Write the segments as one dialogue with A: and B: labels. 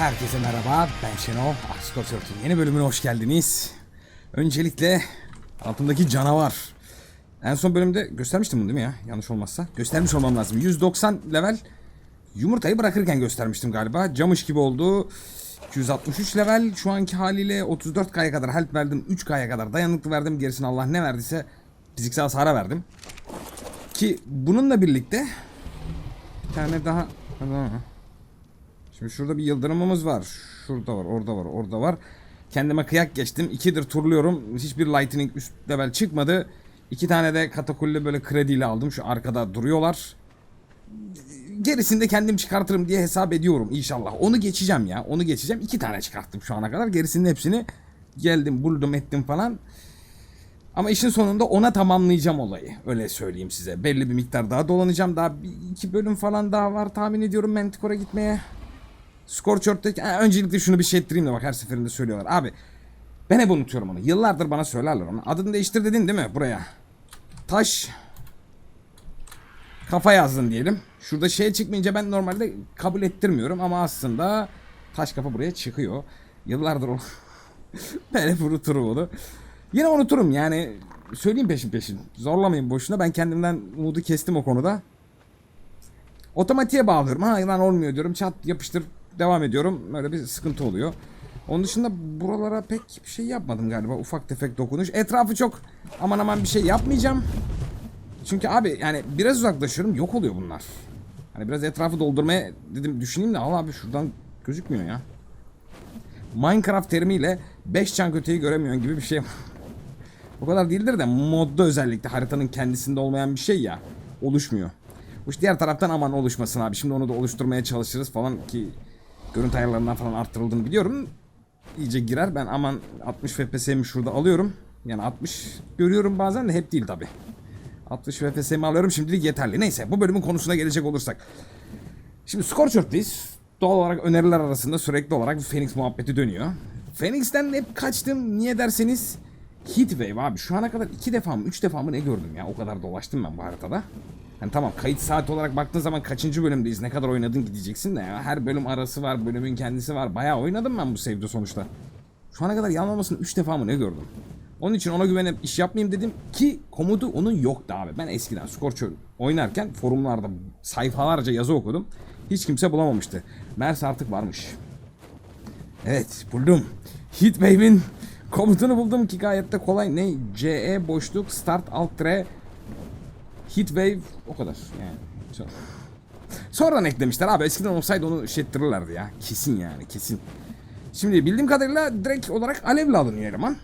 A: Herkese merhaba, ben Şenol. Askor Short'un yeni bölümüne hoş geldiniz. Öncelikle altımdaki canavar. En son bölümde göstermiştim bunu değil mi ya? Yanlış olmazsa. Göstermiş olmam lazım. 190 level yumurtayı bırakırken göstermiştim galiba. Camış gibi oldu. 263 level şu anki haliyle 34K'ya kadar help verdim. 3K'ya kadar dayanıklı verdim. Gerisini Allah ne verdiyse fiziksel hasara verdim. Ki bununla birlikte bir tane daha... Şimdi şurada bir yıldırımımız var. Şurada var, orada var, orada var. Kendime kıyak geçtim. İkidir turluyorum. Hiçbir lightning üst level çıkmadı. İki tane de katakulli böyle krediyle aldım. Şu arkada duruyorlar. Gerisini de kendim çıkartırım diye hesap ediyorum inşallah. Onu geçeceğim ya. Onu geçeceğim. İki tane çıkarttım şu ana kadar. Gerisinin hepsini geldim, buldum, ettim falan. Ama işin sonunda ona tamamlayacağım olayı. Öyle söyleyeyim size. Belli bir miktar daha dolanacağım. Daha bir, iki bölüm falan daha var tahmin ediyorum Manticore'a gitmeye. Scorchurt'taki... Ha, öncelikle şunu bir şey ettireyim de bak her seferinde söylüyorlar. Abi ben hep unutuyorum onu. Yıllardır bana söylerler onu. Adını değiştir dedin değil mi buraya? Taş... Kafa yazdın diyelim. Şurada şey çıkmayınca ben normalde kabul ettirmiyorum ama aslında taş kafa buraya çıkıyor. Yıllardır o. ben hep unuturum onu. Yine unuturum yani söyleyeyim peşin peşin. Zorlamayın boşuna ben kendimden umudu kestim o konuda. Otomatiğe bağlıyorum. Ha lan olmuyor diyorum. Çat yapıştır devam ediyorum. Böyle bir sıkıntı oluyor. Onun dışında buralara pek bir şey yapmadım galiba. Ufak tefek dokunuş. Etrafı çok aman aman bir şey yapmayacağım. Çünkü abi yani biraz uzaklaşıyorum yok oluyor bunlar. Hani biraz etrafı doldurmaya dedim düşüneyim de al abi şuradan gözükmüyor ya. Minecraft terimiyle 5 çan öteyi göremiyorsun gibi bir şey. o kadar değildir de modda özellikle haritanın kendisinde olmayan bir şey ya. Oluşmuyor. Bu işte diğer taraftan aman oluşmasın abi. Şimdi onu da oluşturmaya çalışırız falan ki görüntü ayarlarından falan arttırıldığını biliyorum. İyice girer. Ben aman 60 FPS'mi şurada alıyorum. Yani 60 görüyorum bazen de hep değil tabi. 60 FPS'mi alıyorum şimdilik yeterli. Neyse bu bölümün konusuna gelecek olursak. Şimdi Scorchurt'tayız. Doğal olarak öneriler arasında sürekli olarak Phoenix muhabbeti dönüyor. Phoenix'ten hep kaçtım. Niye derseniz Heatwave abi şu ana kadar iki defa mı üç defa mı ne gördüm ya o kadar dolaştım ben bu haritada. Yani tamam kayıt saat olarak baktığın zaman kaçıncı bölümdeyiz ne kadar oynadın ki diyeceksin de ya her bölüm arası var bölümün kendisi var bayağı oynadım ben bu save'de sonuçta. Şu ana kadar yanılmasın 3 defa mı ne gördüm. Onun için ona güvenip iş yapmayayım dedim ki komodu onun yoktu abi. Ben eskiden Scorcher oynarken forumlarda sayfalarca yazı okudum. Hiç kimse bulamamıştı. Mers artık varmış. Evet buldum. Heatwave'in komutunu buldum ki gayet de kolay. Ne? CE boşluk start alt tire Heatwave o kadar yani. Çok- Sonradan eklemişler abi eskiden olsaydı onu şey ettirirlerdi ya. Kesin yani kesin. Şimdi bildiğim kadarıyla direkt olarak alevle alınıyor eleman.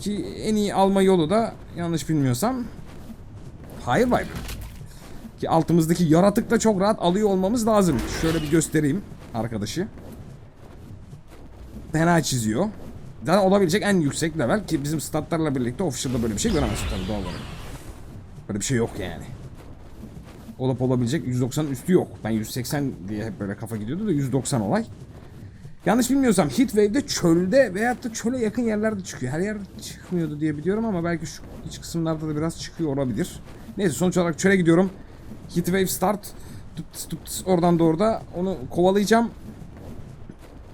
A: Ki en iyi alma yolu da yanlış bilmiyorsam Fire Viper. Ki altımızdaki yaratık da çok rahat alıyor olmamız lazım. Şöyle bir göstereyim arkadaşı. Fena çiziyor. Zaten olabilecek en yüksek level ki bizim statlarla birlikte official'da böyle bir şey göremezsin tabii doğal olarak. Böyle bir şey yok yani. Olup olabilecek 190'ın üstü yok. Ben 180 diye hep böyle kafa gidiyordu da 190 olay. Yanlış bilmiyorsam Heatwave'de çölde veyahut da çöle yakın yerlerde çıkıyor. Her yer çıkmıyordu diye biliyorum ama belki şu iç kısımlarda da biraz çıkıyor olabilir. Neyse sonuç olarak çöle gidiyorum. Heatwave start. Tups, tups, oradan da onu kovalayacağım.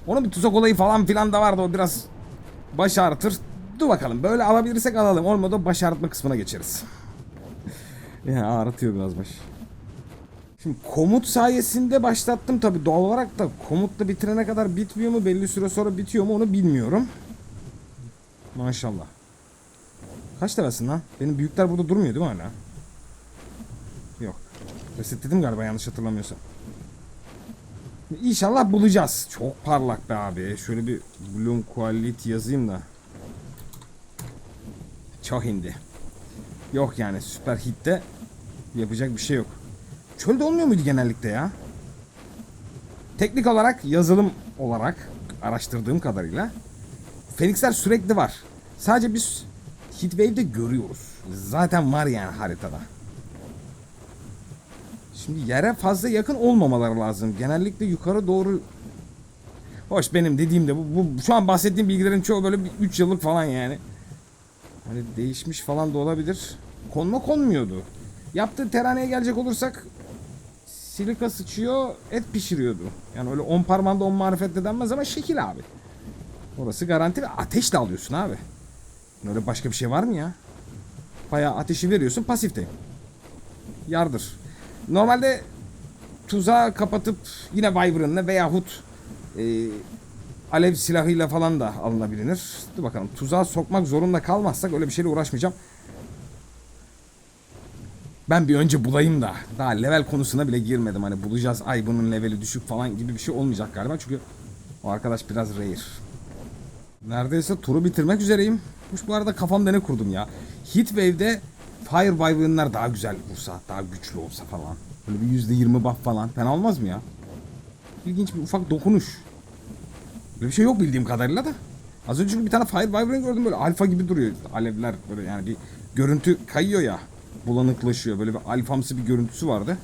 A: Onun bir tuzak olayı falan filan da vardı o biraz baş ağrıtır. Dur bakalım böyle alabilirsek alalım. Olmadı baş ağrıtma kısmına geçeriz. Yani ağrıtıyor biraz baş. Şimdi komut sayesinde başlattım tabi doğal olarak da komutla bitirene kadar bitmiyor mu belli süre sonra bitiyor mu onu bilmiyorum. Maşallah. Kaç levelsin lan? Benim büyükler burada durmuyor değil mi hala? Yok. Resetledim galiba yanlış hatırlamıyorsam. İnşallah bulacağız. Çok parlak be abi. Şöyle bir Bloom Quality yazayım da. Çok indi. Yok yani süper hitte yapacak bir şey yok. Çölde olmuyor muydu genellikle ya? Teknik olarak, yazılım olarak araştırdığım kadarıyla Phoenix'ler sürekli var. Sadece biz Heatwave'de görüyoruz. Zaten var yani haritada. Şimdi yere fazla yakın olmamaları lazım. Genellikle yukarı doğru Hoş benim dediğimde bu, bu şu an bahsettiğim bilgilerin çoğu böyle 3 yıllık falan yani. Hani değişmiş falan da olabilir. Konma konmuyordu. Yaptığı teraneye gelecek olursak silika sıçıyor et pişiriyordu. Yani öyle on parmağında on marifetle denmez ama şekil abi. Orası garanti ve ateşle alıyorsun abi. Öyle başka bir şey var mı ya? Bayağı ateşi veriyorsun pasifteyim. Yardır. Normalde tuzağı kapatıp yine Wyvern'la veyahut e, alev silahıyla falan da alınabilir. Dur bakalım tuzağa sokmak zorunda kalmazsak öyle bir şeyle uğraşmayacağım. Ben bir önce bulayım da daha level konusuna bile girmedim. Hani bulacağız ay bunun leveli düşük falan gibi bir şey olmayacak galiba. Çünkü o arkadaş biraz rare. Neredeyse turu bitirmek üzereyim. Bu arada kafamda ne kurdum ya. Heatwave'de Fire Wyvern'lar daha güzel vursa, daha güçlü olsa falan. Böyle bir %20 buff falan. Fena olmaz mı ya? İlginç bir ufak dokunuş. Böyle bir şey yok bildiğim kadarıyla da. Az önce bir tane Fire Wyvern gördüm böyle alfa gibi duruyor. Alevler böyle yani bir görüntü kayıyor ya. Bulanıklaşıyor. Böyle bir alfamsı bir görüntüsü vardı.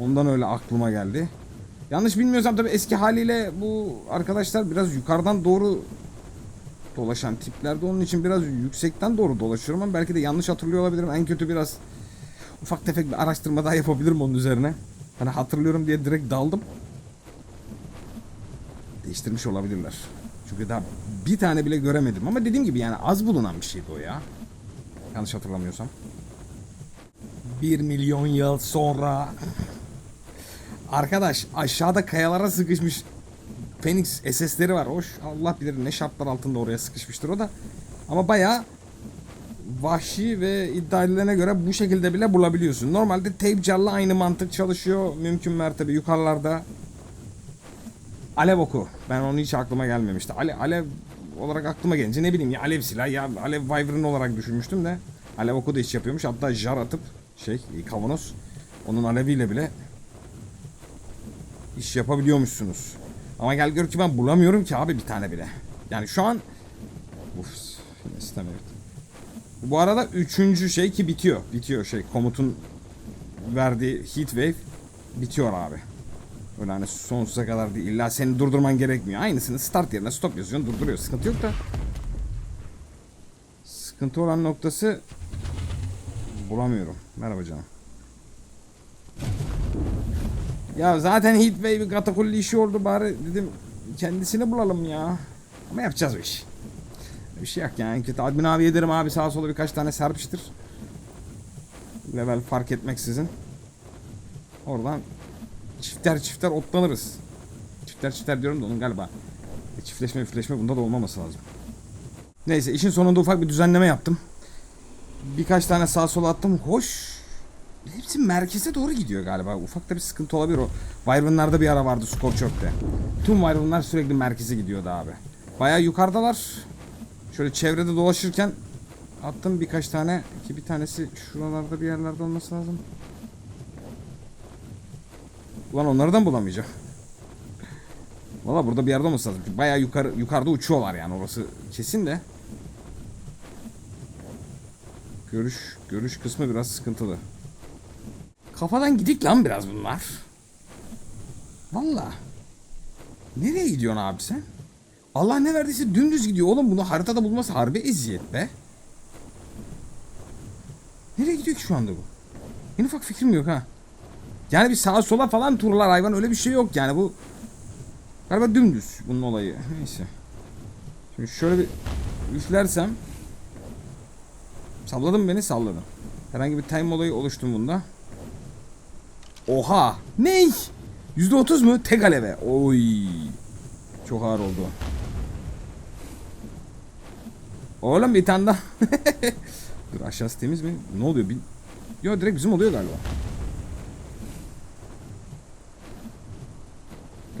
A: Ondan öyle aklıma geldi. Yanlış bilmiyorsam tabii eski haliyle bu arkadaşlar biraz yukarıdan doğru dolaşan tiplerdi. Onun için biraz yüksekten doğru dolaşıyorum ama belki de yanlış hatırlıyor olabilirim. En kötü biraz ufak tefek bir araştırma daha yapabilirim onun üzerine. Hani hatırlıyorum diye direkt daldım. Değiştirmiş olabilirler. Çünkü daha bir tane bile göremedim. Ama dediğim gibi yani az bulunan bir şeydi o ya. Yanlış hatırlamıyorsam. Bir milyon yıl sonra Arkadaş aşağıda kayalara sıkışmış Phoenix SS'leri var. Hoş Allah bilir ne şartlar altında oraya sıkışmıştır o da. Ama bayağı vahşi ve iddia edilene göre bu şekilde bile bulabiliyorsun. Normalde tape jarla aynı mantık çalışıyor. Mümkün mertebe yukarılarda. Alev oku. Ben onu hiç aklıma gelmemişti. Ale, alev olarak aklıma gelince ne bileyim ya alev silah ya alev wyvern olarak düşünmüştüm de. Alev oku da iş yapıyormuş. Hatta jar atıp şey kavanoz onun aleviyle bile iş yapabiliyormuşsunuz. Ama gel gör ki ben bulamıyorum ki abi bir tane bile. Yani şu an Uf, istemiyorum. Bu arada üçüncü şey ki bitiyor. Bitiyor şey komutun verdiği heat wave bitiyor abi. Öyle hani sonsuza kadar değil. İlla seni durdurman gerekmiyor. Aynısını start yerine stop yazıyorsun durduruyor. Sıkıntı yok da. Sıkıntı olan noktası bulamıyorum. Merhaba canım. Ya zaten Heatwave katakulli işi oldu bari dedim kendisini bulalım ya. Ama yapacağız o iş. Bir şey yok yani. Kötü admin abi ederim abi sağa sola birkaç tane serpiştir. Level fark etmeksizin. Oradan çifter çifter otlanırız. Çifter çifter diyorum da onun galiba e, çiftleşme bunda da olmaması lazım. Neyse işin sonunda ufak bir düzenleme yaptım. Birkaç tane sağa sola attım. Hoş. Hepsi merkeze doğru gidiyor galiba. Ufak da bir sıkıntı olabilir o. Wyvern'larda bir ara vardı Scorchok'ta. Tüm Wyvern'lar sürekli merkeze gidiyordu abi. Baya yukarıdalar. Şöyle çevrede dolaşırken attım birkaç tane ki bir tanesi şuralarda bir yerlerde olması lazım. Ulan onları bulamayacağım. Valla burada bir yerde olması lazım. Bayağı yukarı yukarıda uçuyorlar yani orası kesin de. Görüş görüş kısmı biraz sıkıntılı. Kafadan gidik lan biraz bunlar. Valla. Nereye gidiyorsun abi sen? Allah ne verdiyse dümdüz gidiyor oğlum bunu haritada bulması harbi eziyet be. Nereye gidiyor ki şu anda bu? En ufak fikrim yok ha. Yani bir sağa sola falan turlar hayvan öyle bir şey yok yani bu. Galiba dümdüz bunun olayı. Neyse. Şimdi şöyle bir üflersem. Salladım beni salladım. Herhangi bir time olayı oluştu bunda. Oha. Ney? %30 mu? Tek aleve. Oy. Çok ağır oldu. Oğlum bir tane daha. Dur aşağısı temiz mi? Ne oluyor? Bir... Yo direkt bizim oluyor galiba.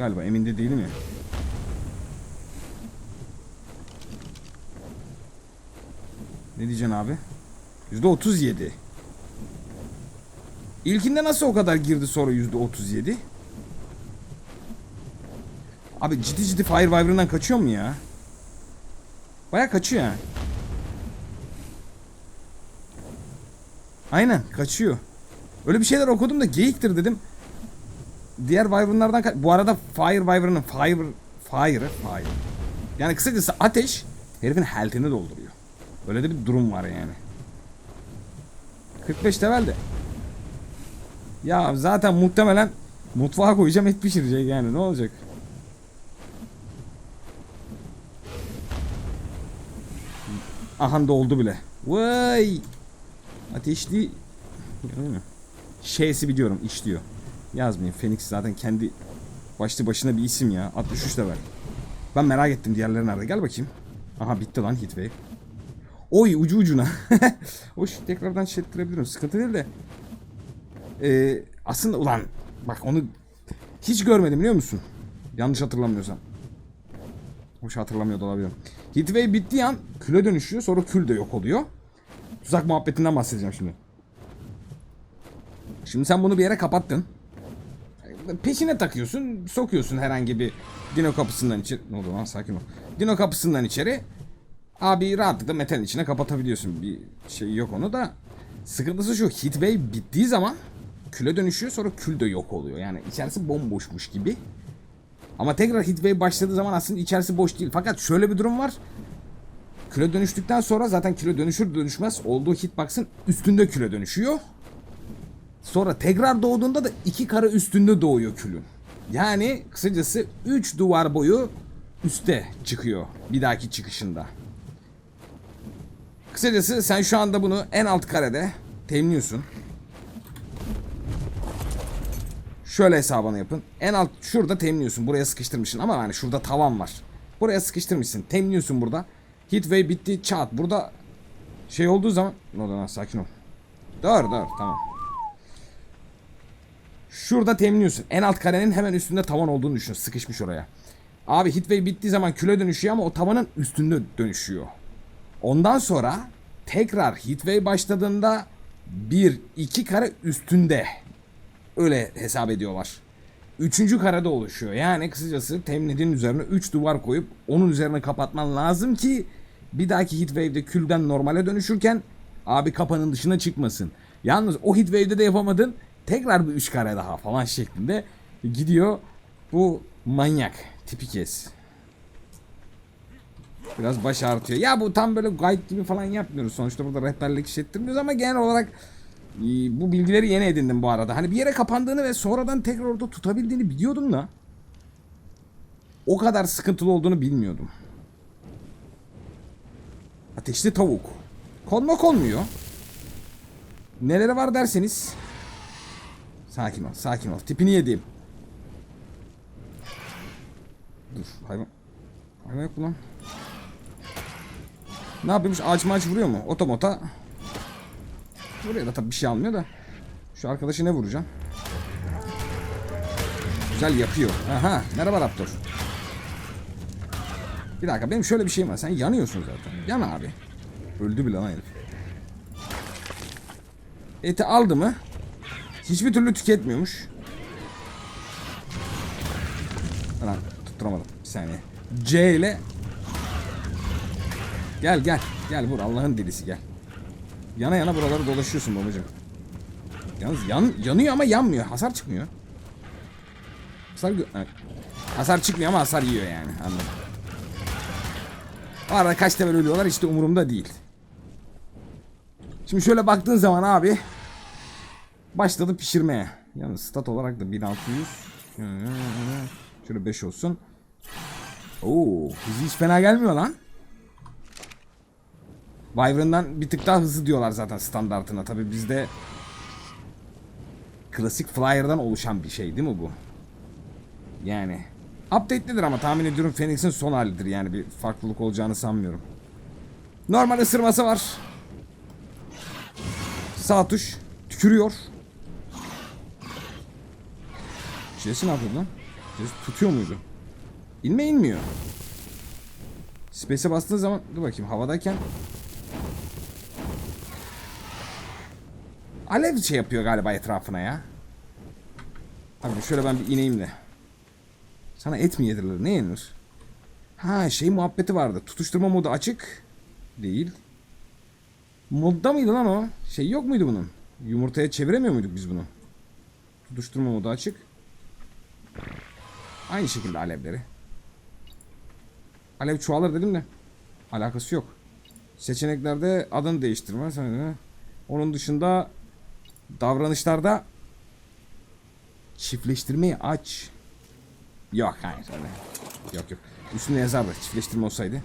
A: Galiba emin de değilim ya. Ne diyeceksin abi? %37. İlkinde nasıl o kadar girdi sonra %37? Abi ciddi ciddi Fire Wyvern'dan kaçıyor mu ya? Baya kaçıyor yani. Aynen kaçıyor. Öyle bir şeyler okudum da geyiktir dedim. Diğer Wyvern'lardan bu arada Fire Wyvern'ın Fire Fire Fire. Yani kısacası ateş herifin health'ini dolduruyor. Öyle de bir durum var yani. 45 level de. Ya zaten muhtemelen mutfağa koyacağım et pişirecek yani ne olacak? Aha da oldu bile. Vay! Ateşli musun? Şeysi biliyorum iş diyor. Yazmayayım. Phoenix zaten kendi başlı başına bir isim ya. 63 level. Ben merak ettim diğerleri nerede. Gel bakayım. Aha bitti lan Heatwave. Oy ucu ucuna. Hoş tekrardan şey ettirebilirim. Sıkıntı değil de. Ee, aslında ulan bak onu hiç görmedim biliyor musun? Yanlış hatırlamıyorsam. Hoş hatırlamıyor da olabilirim. Heatwave bittiği an küle dönüşüyor. Sonra kül de yok oluyor. Tuzak muhabbetinden bahsedeceğim şimdi. Şimdi sen bunu bir yere kapattın. Peşine takıyorsun, sokuyorsun herhangi bir dino kapısından içeri. Ne oldu lan sakin ol. Dino kapısından içeri. Abi rahatlıkla metalin içine kapatabiliyorsun. Bir şey yok onu da. Sıkıntısı şu. Heatwave bittiği zaman küle dönüşüyor sonra kül de yok oluyor. Yani içerisi bomboşmuş gibi. Ama tekrar Heatwave başladığı zaman aslında içerisi boş değil. Fakat şöyle bir durum var. Küle dönüştükten sonra zaten küle dönüşür dönüşmez olduğu hitbox'ın üstünde küle dönüşüyor. Sonra tekrar doğduğunda da iki kare üstünde doğuyor külün. Yani kısacası 3 duvar boyu üste çıkıyor bir dahaki çıkışında. Kısacası sen şu anda bunu en alt karede temliyorsun. Şöyle hesabını yapın. En alt şurada temliyorsun. Buraya sıkıştırmışsın ama yani şurada tavan var. Buraya sıkıştırmışsın. Temliyorsun burada. Hitway bitti. Çat. Burada şey olduğu zaman... Ne oldu lan sakin ol. Dur dur tamam. Şurada temliyorsun. En alt karenin hemen üstünde tavan olduğunu düşün. Sıkışmış oraya. Abi Hitway bittiği zaman küle dönüşüyor ama o tavanın üstünde dönüşüyor. Ondan sonra tekrar Hitway başladığında bir iki kare üstünde. Öyle hesap ediyorlar. Üçüncü karede oluşuyor. Yani kısacası temnedin üzerine 3 duvar koyup onun üzerine kapatman lazım ki bir dahaki Hitwave'de külden normale dönüşürken abi kapanın dışına çıkmasın. Yalnız o Hitwave'de de yapamadın tekrar bir 3 kare daha falan şeklinde gidiyor. Bu manyak tipi kes. Biraz baş ağrıtıyor. Ya bu tam böyle guide gibi falan yapmıyoruz. Sonuçta burada rehberlik işlettirmiyoruz ama genel olarak e, bu bilgileri yeni edindim bu arada. Hani bir yere kapandığını ve sonradan tekrar orada tutabildiğini biliyordum da o kadar sıkıntılı olduğunu bilmiyordum. Ateşli tavuk. Konmak olmuyor. Neleri var derseniz Sakin ol, sakin ol. Tipini yediğim. Dur, hayvan. Hayvan yok lan? Ne yapıyormuş? Ağaç maaç vuruyor mu? Otomota. Buraya da tabii bir şey almıyor da. Şu arkadaşı ne vuracağım? Güzel yapıyor. Aha, merhaba Raptor. Bir dakika benim şöyle bir şeyim var. Sen yanıyorsun zaten. Yan abi. Öldü bile lan herif. Eti aldı mı? Hiçbir türlü tüketmiyormuş. Lan tutturamadım. Bir saniye. C ile Gel gel. Gel vur Allah'ın delisi gel. Yana yana buraları dolaşıyorsun babacığım. Yalnız yan, yanıyor ama yanmıyor. Hasar çıkmıyor. Hasar, hasar çıkmıyor ama hasar yiyor yani. Anladım. O arada kaç level ölüyorlar işte umurumda değil. Şimdi şöyle baktığın zaman abi Başladı pişirmeye. Yalnız stat olarak da 1600. Şöyle 5 olsun. Oo, hızı hiç fena gelmiyor lan. Wyvern'dan bir tık daha hızlı diyorlar zaten standartına. Tabi bizde klasik Flyer'dan oluşan bir şey değil mi bu? Yani update'lidir ama tahmin ediyorum Phoenix'in son halidir yani bir farklılık olacağını sanmıyorum. Normal ısırması var. Sağ tuş tükürüyor. Jesse ne yapıyor lan? Jesse tutuyor muydu? İnme inmiyor. Space'e bastığı zaman dur bakayım havadayken Alev şey yapıyor galiba etrafına ya. Abi şöyle ben bir ineyim de. Sana et mi yedirilir? Ne yenir? Ha şey muhabbeti vardı. Tutuşturma modu açık. Değil. Modda mıydı lan o? Şey yok muydu bunun? Yumurtaya çeviremiyor muyduk biz bunu? Tutuşturma modu açık. Aynı şekilde alevleri. Alev çoğalır dedim de. Alakası yok. Seçeneklerde adını değiştirme. Onun dışında davranışlarda Çiftleştirmeyi aç. Yok hayır. Yok yok. Üstünde yazardı çiftleştirme olsaydı.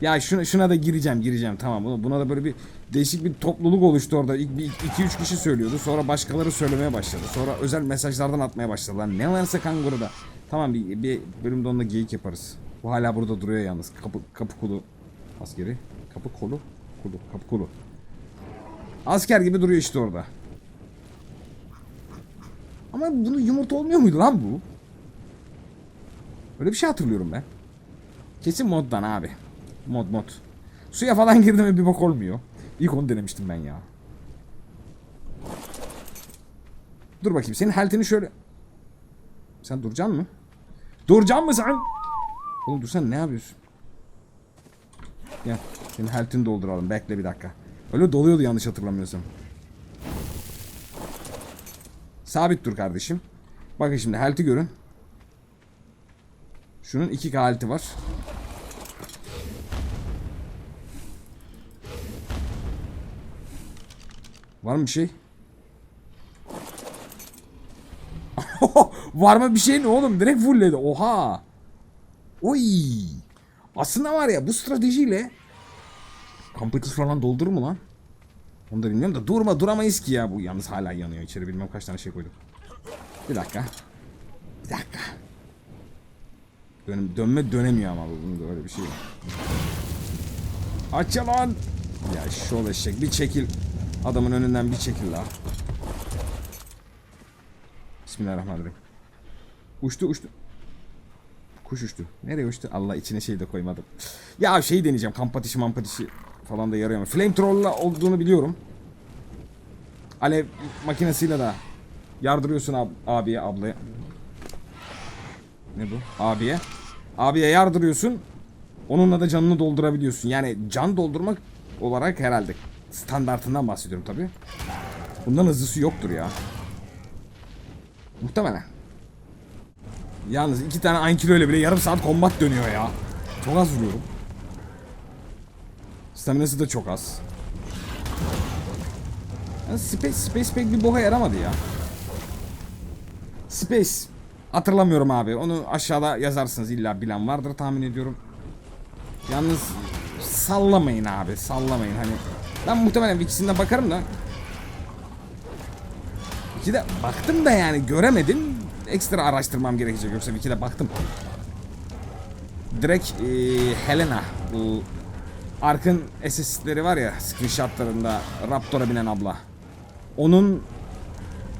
A: Ya şuna, şuna da gireceğim gireceğim tamam. Buna, buna da böyle bir değişik bir topluluk oluştu orada. İlk bir iki üç kişi söylüyordu. Sonra başkaları söylemeye başladı. Sonra özel mesajlardan atmaya başladılar. Ne varsa kanguruda. Tamam bir, bir bölümde onunla geyik yaparız. Bu hala burada duruyor yalnız. Kapı, kapı kolu askeri. Kapı kolu. Kolu. Kapı kolu. Asker gibi duruyor işte orada. Ama bunu yumurta olmuyor muydu lan bu? Öyle bir şey hatırlıyorum ben. Kesin moddan abi. Mod mod. Suya falan girdi mi bir bok olmuyor. İlk onu denemiştim ben ya. Dur bakayım senin haltini şöyle... Sen duracaksın mı? Duracaksın mı sen? Oğlum dursan ne yapıyorsun? Gel. Senin haltini dolduralım. Bekle bir dakika. Öyle doluyordu yanlış hatırlamıyorsam. Sabit dur kardeşim. Bakın şimdi halti görün. Şunun 2K halti var. Var mı bir şey? var mı bir şey ne oğlum? Direkt fullledi. Oha. Oy. Aslında var ya bu stratejiyle Kampıkız falan doldurur mu lan? Onu da bilmiyorum da durma duramayız ki ya bu yalnız hala yanıyor içeri bilmem kaç tane şey koydum. Bir dakika. Bir dakika. Dön dönme dönemiyor ama bu bunun da öyle bir şey. Aç lan. Ya şol eşek bir çekil. Adamın önünden bir çekil la. Bismillahirrahmanirrahim. Uçtu uçtu. Kuş uçtu. Nereye uçtu? Allah içine şey de koymadım. Ya şey deneyeceğim. Kamp ateşi mamp ateşi falan da yarıyor. Flamethrow'la olduğunu biliyorum. Alev makinesiyle de yardırıyorsun ab abiye ablaya. Ne bu? Abiye. Abiye yardırıyorsun. Onunla da canını doldurabiliyorsun. Yani can doldurmak olarak herhalde standartından bahsediyorum tabi. Bundan hızlısı yoktur ya. Muhtemelen. Yalnız iki tane aynı kilo ile bile yarım saat kombat dönüyor ya. Çok az vuruyorum. Staminası da çok az. Yani Space, Space pek bir boka yaramadı ya. Space. Hatırlamıyorum abi. Onu aşağıda yazarsınız illa bilen vardır tahmin ediyorum. Yalnız sallamayın abi sallamayın hani. Ben muhtemelen ikisinden bakarım da. İki de baktım da yani göremedim. Ekstra araştırmam gerekecek yoksa iki de baktım. Direkt e, Helena bu Ark'ın SS'leri var ya screenshotlarında Raptor'a binen abla. Onun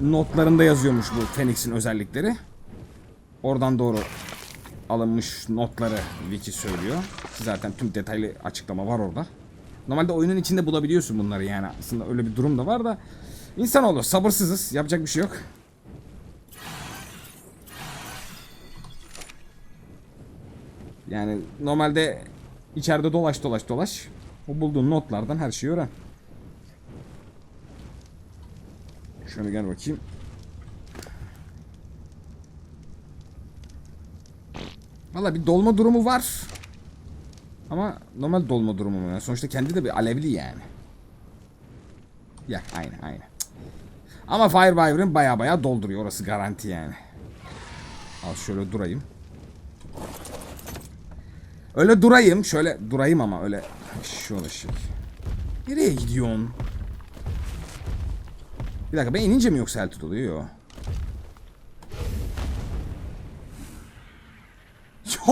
A: notlarında yazıyormuş bu Phoenix'in özellikleri. Oradan doğru alınmış notları Wiki söylüyor. Zaten tüm detaylı açıklama var orada. Normalde oyunun içinde bulabiliyorsun bunları yani. Aslında öyle bir durum da var da. İnsan olur. Sabırsızız. Yapacak bir şey yok. Yani normalde içeride dolaş dolaş dolaş. O bulduğun notlardan her şeyi öğren. Şöyle gel bakayım. Valla bir dolma durumu var. Ama normal dolma durumu mu? Sonuçta kendi de bir alevli yani. Ya aynı aynı. Ama Fire Wyvern baya baya dolduruyor. Orası garanti yani. Al şöyle durayım. Öyle durayım. Şöyle durayım ama öyle. Şöyle şey. Nereye gidiyorsun? Bir dakika ben inince mi yoksa altitude oluyor? Yok.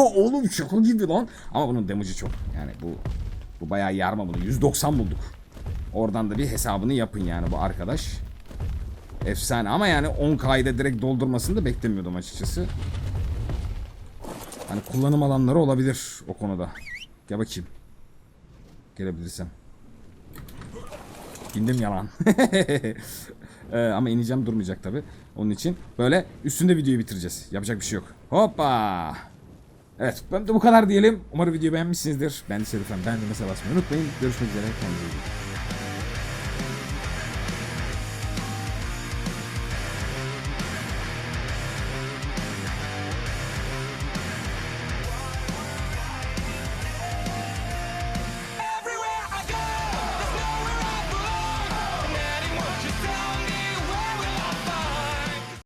A: Oğlum şaka gibi lan. Ama bunun damage'ı çok. Yani bu bu bayağı yarma bunu. 190 bulduk. Oradan da bir hesabını yapın yani bu arkadaş. Efsane ama yani 10K'yı direkt doldurmasını da beklemiyordum açıkçası. Hani kullanım alanları olabilir o konuda. Gel bakayım. Gelebilirsem. İndim yalan. ee, ama ineceğim durmayacak tabi. Onun için böyle üstünde videoyu bitireceğiz. Yapacak bir şey yok. Hoppa. Evet ben de bu kadar diyelim. Umarım videoyu beğenmişsinizdir. Ben de Serifem. Ben de mesela basmayı unutmayın. Görüşmek üzere. Kendinize iyi bakın.